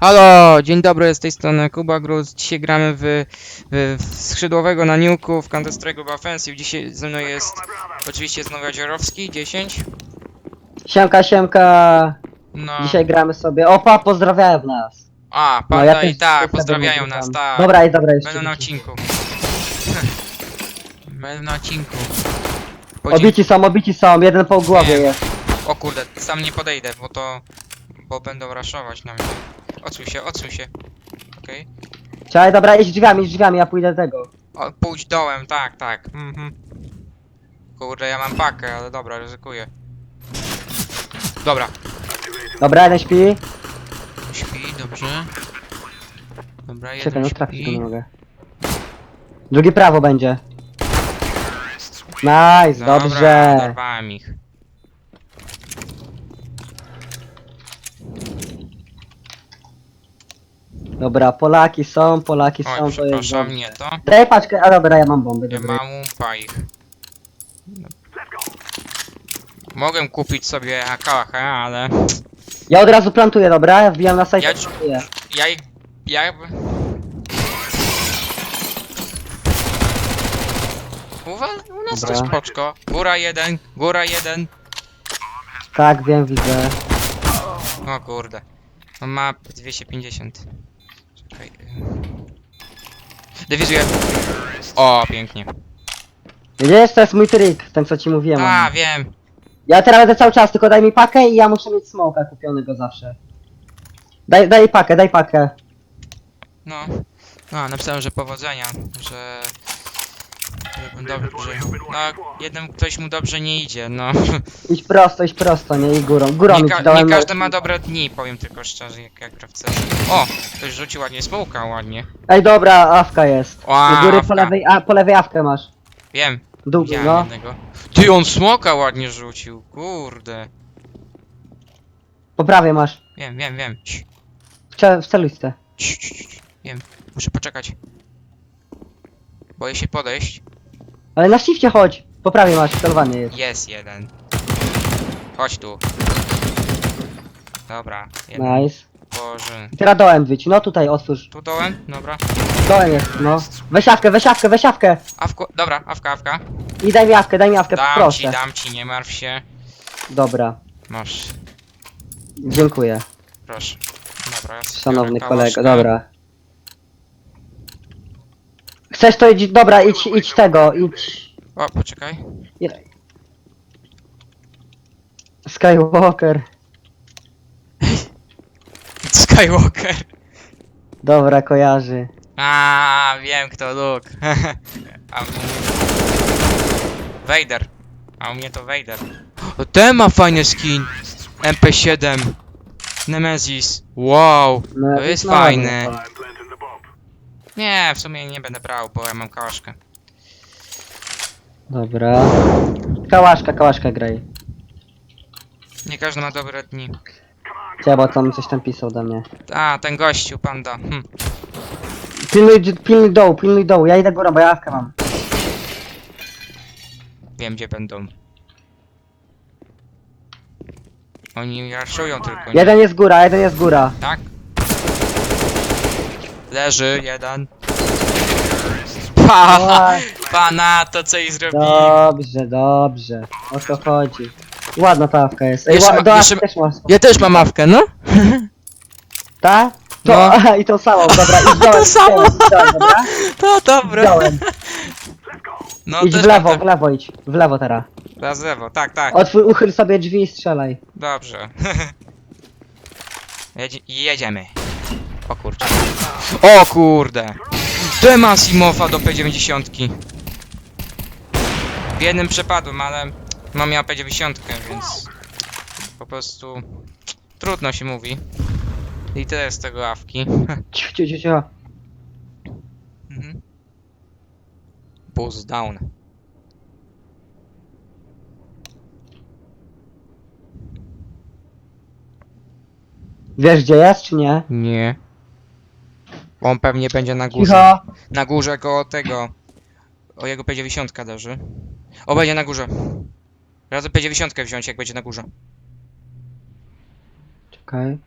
Halo, dzień dobry, z tej strony Kuba Gruz. Dzisiaj gramy w, w, w skrzydłowego na niuku w Counter Strike Offensive. Dzisiaj ze mną jest oczywiście znowu Jadzierowski, 10. Siemka, siemka. No. Dzisiaj gramy sobie. Opa, pozdrawiają nas. A, No, panda też i tak, pozdrawiają nas, tak. Dobra, i dobra, jeszcze. Będą na odcinku. Będą na odcinku. Podzie- Obici są, obici są, jeden po głowie Wiem. jest. O kurde, sam nie podejdę, bo to... Bo będą raszować na mnie. Odsuń się, odsuń się. Okej. Czekaj, dobra, idź drzwiami, idź drzwiami, ja pójdę tego. O, pójdź dołem, tak, tak. Mhm. Kurde, ja mam pakę, ale dobra, ryzykuję. Dobra, Dobra, jeden śpi. śpi, dobrze. Dobra, jeden Czekaj, no trafić go nie mogę. Drugi prawo będzie. Nice, Dobra, dobrze. dorwałem ich. Dobra, Polaki są, Polaki są, Oj, to jest przepraszam, dobrze. nie to. Daj paczkę, a dobra, ja mam bomby, Nie dobra. mam łupa ich. Mogę kupić sobie akałachę, ale... Ja od razu plantuję, dobra? Ja wbijam na sajcie, Ja- plantuję. Ja ich... Ja... Uwa, u nas Dobra. to spoczko. Góra jeden, góra jeden. Tak, wiem, widzę. O kurde. On ma 250. Czekaj. Dywizuje. O, pięknie. Widzisz, to jest mój trik, ten co ci mówiłem. A, wiem. Ja teraz będę cały czas, tylko daj mi pakę i ja muszę mieć smoka kupionego zawsze. Daj, daj pakę, daj pakę. No. No, napisałem, że powodzenia, że... że Dobrze. No, jednym ktoś mu dobrze nie idzie, no. Idź prosto, idź prosto, nie i górą. Górą Nie, idź, ka dałem nie każdy ma dobre dni, powiem tylko szczerze, jak, jak gra w CS. O! Ktoś rzucił ładnie smoka, ładnie. Ej, dobra, awka jest. Ła, Do góry awka. po lewej, a, po lewej awkę masz. Wiem, Dół, widziałem no. jednego. Ty, on smoka ładnie rzucił, kurde. Po prawej masz. Wiem, wiem, wiem. Cii, cii, cii. Wiem, muszę poczekać. Boję się podejść. Ale na shifcie chodź. Po prawej masz, wcelowany jest. Jest jeden. Chodź tu. Dobra, jeden Nice. I teraz dołem wyjdź, no tutaj otwórz. Tu dołem? Dobra. Dołem jest, no. Weź awkę, weź awkę, weź awkę. Awko, dobra, awka, awka. I daj mi awkę, daj mi awkę, Dam ci, proszę. dam ci, nie martw się. Dobra, Masz, dziękuję. proszę. Dobra, ja sobie Szanowny biorę kałaszka. dobra. Chcesz to idź, dobra, idź, idź tego, idź. O, poczekaj. Skywalker. Skywalker. Dobra, kojarzy. A, wiem kto Luke. A u. Vader. A u mnie to Vader. O, ten ma fajny skin. MP7. Nemesis. Wow. No, To jest fajne. Nie, w sumie nie będę brał, bo ja mam kałaszkę. Dobra. Kałaszka, kałaszka graj. Nie każdy ma dobre dni. Chciałem, bo tam coś tam pisał do mnie. A, ten gościu, panda. Hm. Pilnuj, pilnuj dołu, pilnuj dołu. Ja idę górą, bo ja awkę mam. Wiem gdzie będą. Oni raszują tylko. Nie? Jeden jest góra, jeden jest góra. Tak? Leży jeden. Oj, Pa! Pana, to co jej zrobili. Dobrze, dobrze. O to chodzi. Ładna ta awka jest. Ej, Jeszcze ła- ma- do jeszcze też masz. Ja też mam mawkę, no? Ta? To, No. aha, i tą samą, dobra, dołem, To samo. dołem, dobra? To dobre. dołem. No Idź też w lewo, mam w lewo idź. W lewo teraz. te- Raz w lewo, tak, tak. Otwórz, uchyl sobie drzwi i strzelaj. Dobrze. Jedzie, jedziemy. O kurczę. O kurde. Dema Simowa do P90. W jednym przepadłem, ale mam miał P90, więc po prostu trudno się mówi. I tyle z tego awki. Cicho, cicho, cicho. Mhm. Boost down. Wiesz gdzie jest, czy nie? Nie. Bo on pewnie będzie na górze. Cicho. Na górze koło tego. O jego P90 darzy. O, będzie na górze. Razem P90 wziąć, jak będzie na górze. Czekaj.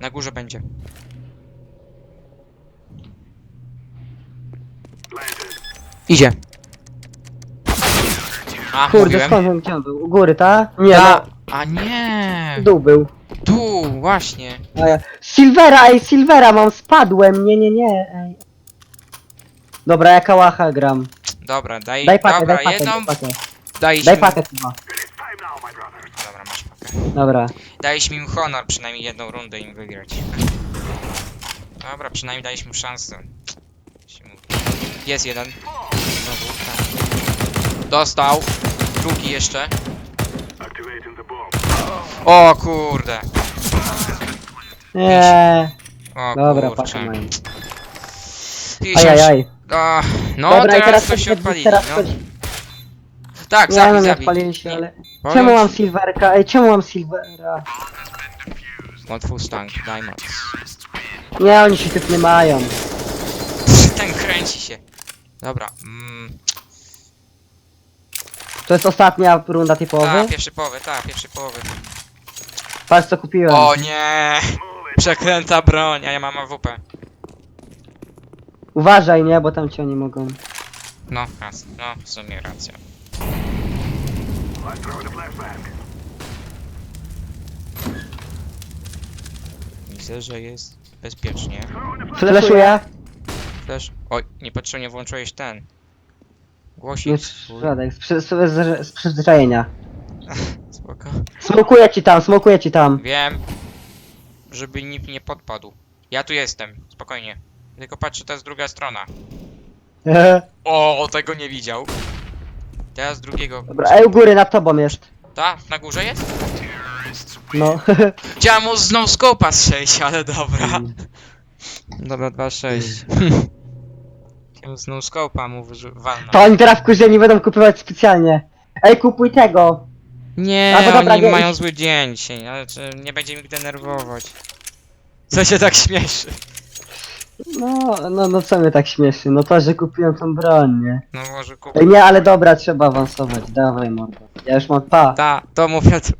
Na górze będzie. Idzie. A, Kurde, skąd on chciał był? U góry, ta? Nie, no. no, A nie! w dół był. Tu, właśnie. Ja- Silvera, ej, Silvera mam, spadłem, nie, nie, nie, ej. Dobra, ja kałacha gram. Dobra, daj, Daj pakę, dobra, daj pakę, jedną, daj pakę. Daj mi, pakę chyba. dobra, masz pakę. Dobra. Dajesz mi honor przynajmniej jedną rundę im wygrać. Dobra, przynajmniej dajesz mi szansę. Się mówi. Jest jeden. Znowu, tak. Dostał. Drugi jeszcze. O kurde. Nie, O dobra, kurczę. pakę mają. Pięćdziesiąt- Ajajaj. O, no Dobra, i teraz, teraz to się coś- odpalili, teraz no. coś... Tak, Nie zabij, wiem, jak zabij. palili się, ale... Czemu mam Silverka? Ej, czemu mam Silvera? One full stank, diamonds. Nie, oni się typ nie mają. Ten kręci się. Dobra, mm, To jest ostatnia runda tej tak, połowy? pierwszy połowy, tak, pierwszy połowy. Patrz co kupiłem. O nie! Przekręta broń, a ja mam AWP. Uważaj, nie, bo tam ci oni mogą. No, raz, no, w sumie racja. Widzę, że jest bezpiecznie. Fleszuję. Też. Oj, niepotrzebnie włączyłeś ten. Nie Głosik szkodek, z, przy, z, z przyzwyczajenia. Spoko. Smokuję ci tam, smokuję ci tam. Wiem. Żeby nikt nie podpadł. Ja tu jestem, spokojnie. Tylko patrz, czy to jest druga strona. O, tego nie widział. Teraz drugiego. Dobra, ej, u góry nad tobą jest. Ta, na górze jest? No. Chciałem mu z scope'a strzelić, ale dobra. Dobra, 2-6. Chciałem z scope'a mu walnąć. to oni teraz wkurzeni będą kupować specjalnie. Ej, kupuj tego. Nie, Albo dobra, oni nie, mają zły dzień dzisiaj, ale czy nie będzie mi denerwować. Co się tak śmieszy? No, no, no co mnie tak śmieszy? No to, że kupiłem tą broń, nie? No może kup... Ej, nie, ale dobra, trzeba awansować. Dawaj, mordo. Ja już mam pa. Ta, to mówię tu.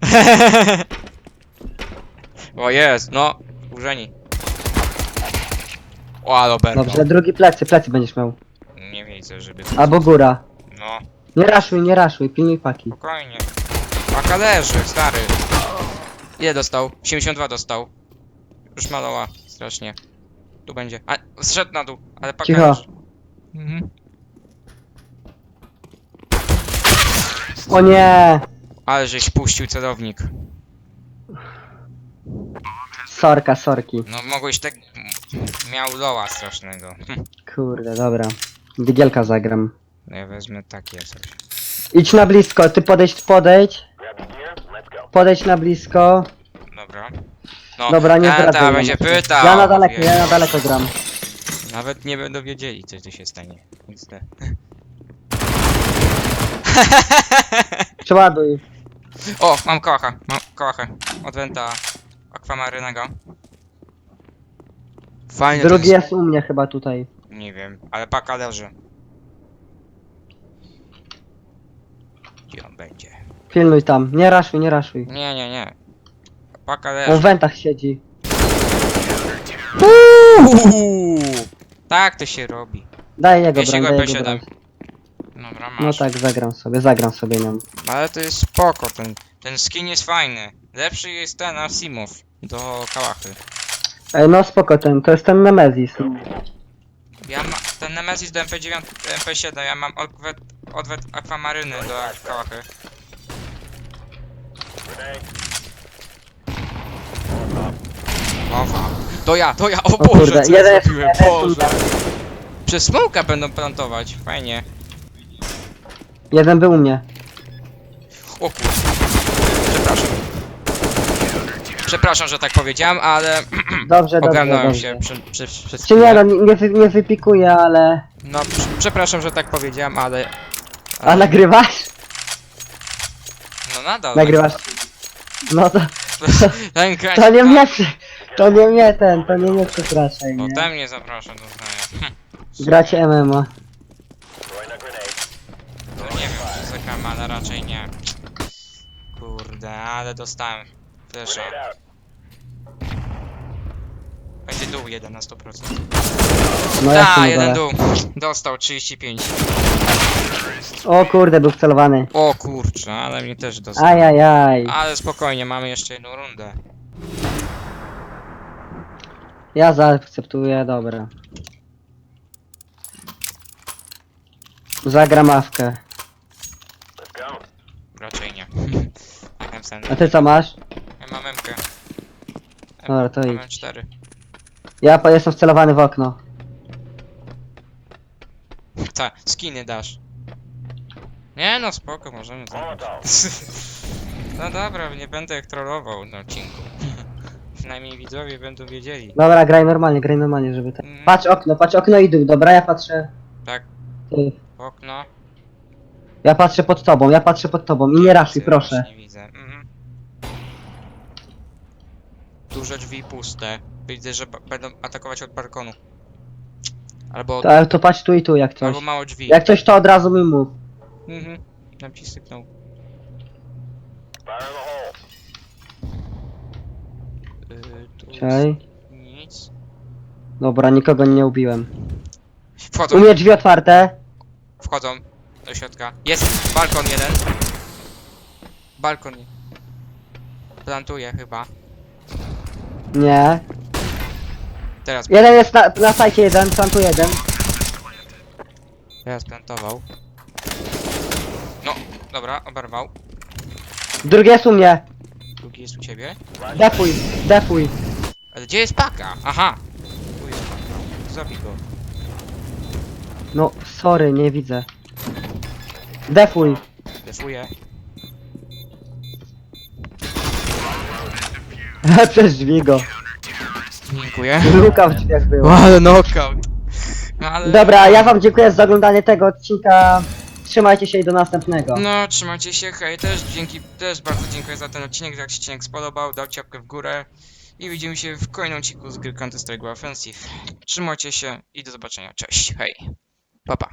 o jest, no, urzeni. O, ale oberwał. Dobrze, drugi plecy, plecy będziesz miał. Nie widzę, żeby... Albo góra. No, Nie raszuj, nie raszuj, pilnuj paki. spokojnie. Paka leży, stary. Ile dostał? 72 dostał. Już maloła, strasznie. Tu będzie. A, zszedł na dół, ale paka Cicho. leży. Mhm. O nie! Ale żeś puścił celownik. Sorka, sorki. No mogłeś tak... Miał loła strasznego. Hm. Kurde, dobra. Digielka zagram. No ja wezmę takie coś. Idź na blisko, ty podejdź, podejdź. Podejdź na blisko. Dobra. No, Dobra, nie zdradzaj. będzie pytał. Ja na daleko, ja na daleko gram. Nawet nie będą wiedzieli, co tu się stanie. Nic nie. Przeładuj. O, mam kołacha, mam kołachę. Od Wenta Aquamarynego. Fajny Drugi to jest u mnie chyba tutaj. Nie wiem, ale paka leży. Gdzie on będzie? Pilnuj tam. Nie raszuj, nie raszuj. Nie, nie, nie. Paka On w leży. wentach siedzi. Uuu, tak to się robi. Daj jego Jeśli broń, daj go jego broń. P7. Dobra, masz. No tak, zagram sobie, zagram sobie nią. Ale to jest spoko, ten, ten skin jest fajny. Lepszy jest ten Asimov do kałachy. Ej, no spoko ten, to jest ten Nemesis. Ja ma, ten Nemesis do MP9, MP7, ja mam odwet, odwet Aquamaryny do kałachy. Mowa. To ja, to ja, o, Boże, kurde, co ja jeden zrobiłem, Boże. Przez smoka będą plantować, fajnie. Jeden był u mnie. O kurde. Przepraszam. Przepraszam, że tak powiedziałem, ale Dobrze, dobrze, ogarnąłem się dobrze. przy, przy, przez Czy nie, chwilę. no nie, wy, nie wypikuję, ale... No, prze- przepraszam, że tak powiedziałem, ale... A nagrywasz? No nadal. Nagrywasz. No to, Ten kręć, to nie mnie, przy- to nie mnie ten, to nie mnie przepraszaj, No nie? ten mnie zapraszam do znania. Hm, Gracie MMA. No nie wiem, czy zagram, ale raczej nie. Kurde, ale dostałem flesza. Będzie dół jeden na 100%. No ja Ta, jeden na dół. Dostał 35. O kurde, był wcelowany. O kurczę, ale mnie też dostał. Ajajaj. Ale spokojnie, mamy jeszcze jedną rundę. Ja zaakceptuję, dobra. Zagram awkę. Raczej nie. Sen. A ty co masz? Ja mam memkę. Dobra, to Mam idź. 4 Ja jestem wcelowany w okno. Ta, skiny dasz. Nie no, spoko, możemy zagrać. No dobra, nie będę jak trollował na odcinku. Przynajmniej widzowie będą wiedzieli. Dobra, graj normalnie, graj normalnie, żeby ten... Mm. Patrz okno, patrz okno i dół, dobra, ja patrzę... Tak. Ty. Okno. Ja patrzę pod tobą, ja patrzę pod tobą i nie raszuj, proszę. Nie widzę. Mhm. Duże drzwi puste. Widzę, że będą atakować od balkonu. Albo, To, to patrz tu i tu jak coś. albo mało drzwi. Jak coś to od razu mi mów. Mhm. Nam ci syknął. Yy, tu Okej. jest nic. Dobra, nikogo nie ubiłem. Wchodzą, U mnie drzwi otwarte. wchodzą do środka. Jest balkon jeden. Balkon. Plantuje chyba. Nie. Teraz, Jeden jest na, na sajcie jeden, tam tu jeden. teraz plantował. No, dobra, oberwał. Drugi jest u mnie. Drugi jest u ciebie. Defuj, defuj. Ale gdzie jest paka? Aha! Tu jest paka. Zabij go. No, sorry, nie widzę. Defuj. Defuję. Przez drzwi go. Dziękuję. Luka w drzwiach była. Ale knockout. Ale... Dobra, ja wam dziękuję za oglądanie tego odcinka. Trzymajcie się i do następnego. No, trzymajcie się, hej, też dzięki, też bardzo dziękuję za ten odcinek, jak się odcinek spodobał, dał ciapkę w górę i widzimy się w kolejnym odcinku z gry Counter-Strike Offensive. Trzymajcie się i do zobaczenia, cześć, hej, pa pa.